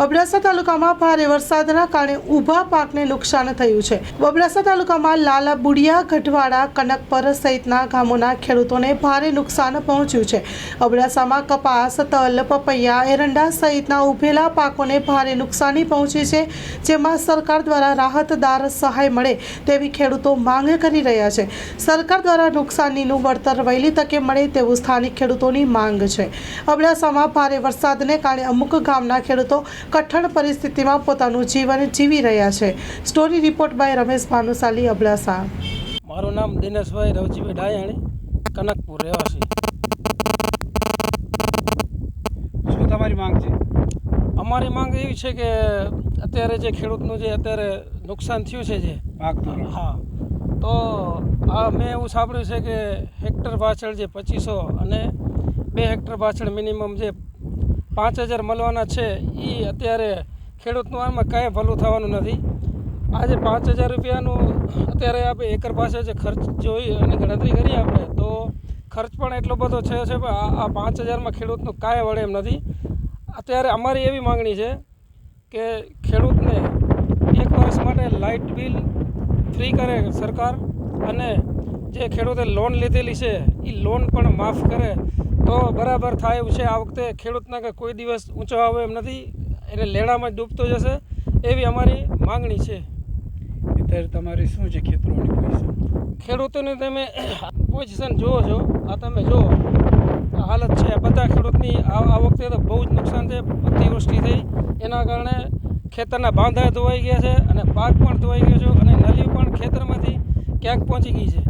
અબડાસા તાલુકામાં ભારે વરસાદના કારણે ઊભા પાકને નુકસાન થયું છે. અબડાસા તાલુકામાં લાલા બુડિયા, ગઢવાડા, કનકપર સહિતના ગામોના ખેડૂતોને ભારે નુકસાન પહોંચ્યું છે. અબડાસામાં કપાસ, તલ, પપૈયા, એરંડા સહિતના ઉભેલા પાકોને ભારે નુકસાની પહોંચી છે, જેમાં સરકાર દ્વારા રાહતદાર સહાય મળે તેવી ખેડૂતો માંગ કરી રહ્યા છે. સરકાર દ્વારા નુકસાનીનું વળતર વહેલી તકે મળે તેવું સ્થાનિક ખેડૂતોની માંગ છે. અબડાસામાં ભારે વરસાદને કારણે અમુક ગામના ખેડૂતો કઠણ પરિસ્થિતિમાં પોતાનું જીવન જીવી રહ્યા છે. Story report by Ramesh Bhanushali Abdasa. મારું નામ દિનેશભાઈ રવજીભાઈ ડાયાણી કનકપુર રહેવાસી. શું તમારી માંગ છે? અમારી માંગ એવી છે કે અત્યારે જે ખેડૂતનું જે અત્યારે નુકસાન થયું છે જે પાક હા તો આ મેં એવું સાંભળ્યું છે કે હેક્ટર પાછળ જે પચીસો અને બે હેક્ટર પાછળ મિનિમમ જે પાંચ હજાર મળવાના છે એ અત્યારે ખેડૂતનું આમાં કાંઈ ભલું થવાનું નથી. આજે પાંચ હજાર રૂપિયાનું અત્યારે આપણે એકર પાસે જે ખર્ચ જોઈ અને ગણતરી કરીએ આપણે, તો ખર્ચ પણ એટલો બધો છે છે, પણ આ આ પાંચ હજારમાં ખેડૂતનું કાંઈ વળે એમ નથી. અત્યારે અમારી એવી માંગણી છે કે ખેડૂતને એક વર્ષ માટે લાઇટ બિલ ફ્રી કરે સરકાર અને જે ખેડૂતે લોન લીધેલી છે એ લોન પણ માફ કરે. તો બરાબર થાય એવું છે. આ વખતે ખેડૂતના કે કોઈ દિવસ ઊંચો આવે એમ નથી. એને લેણામાં જ ડૂબતો જશે એવી અમારી માંગણી છે. અત્યારે તમારી શું છે ખેતરોની પોઝિશન ખેડૂતોની તમે પોઝિશન જુઓ છો. આ તમે જુઓ. હાલત છે. બધા ખેડૂતની આ આ વખતે તો બહુ જ નુકસાન છે. અતિવૃષ્ટિ થઈ. એના કારણે ખેતરના બાંધા ધોવાઈ ગયા છે અને પાક પણ ધોવાઈ ગયો છે અને નલી પણ ખેતરમાંથી ક્યાંક પહોંચી ગઈ છે.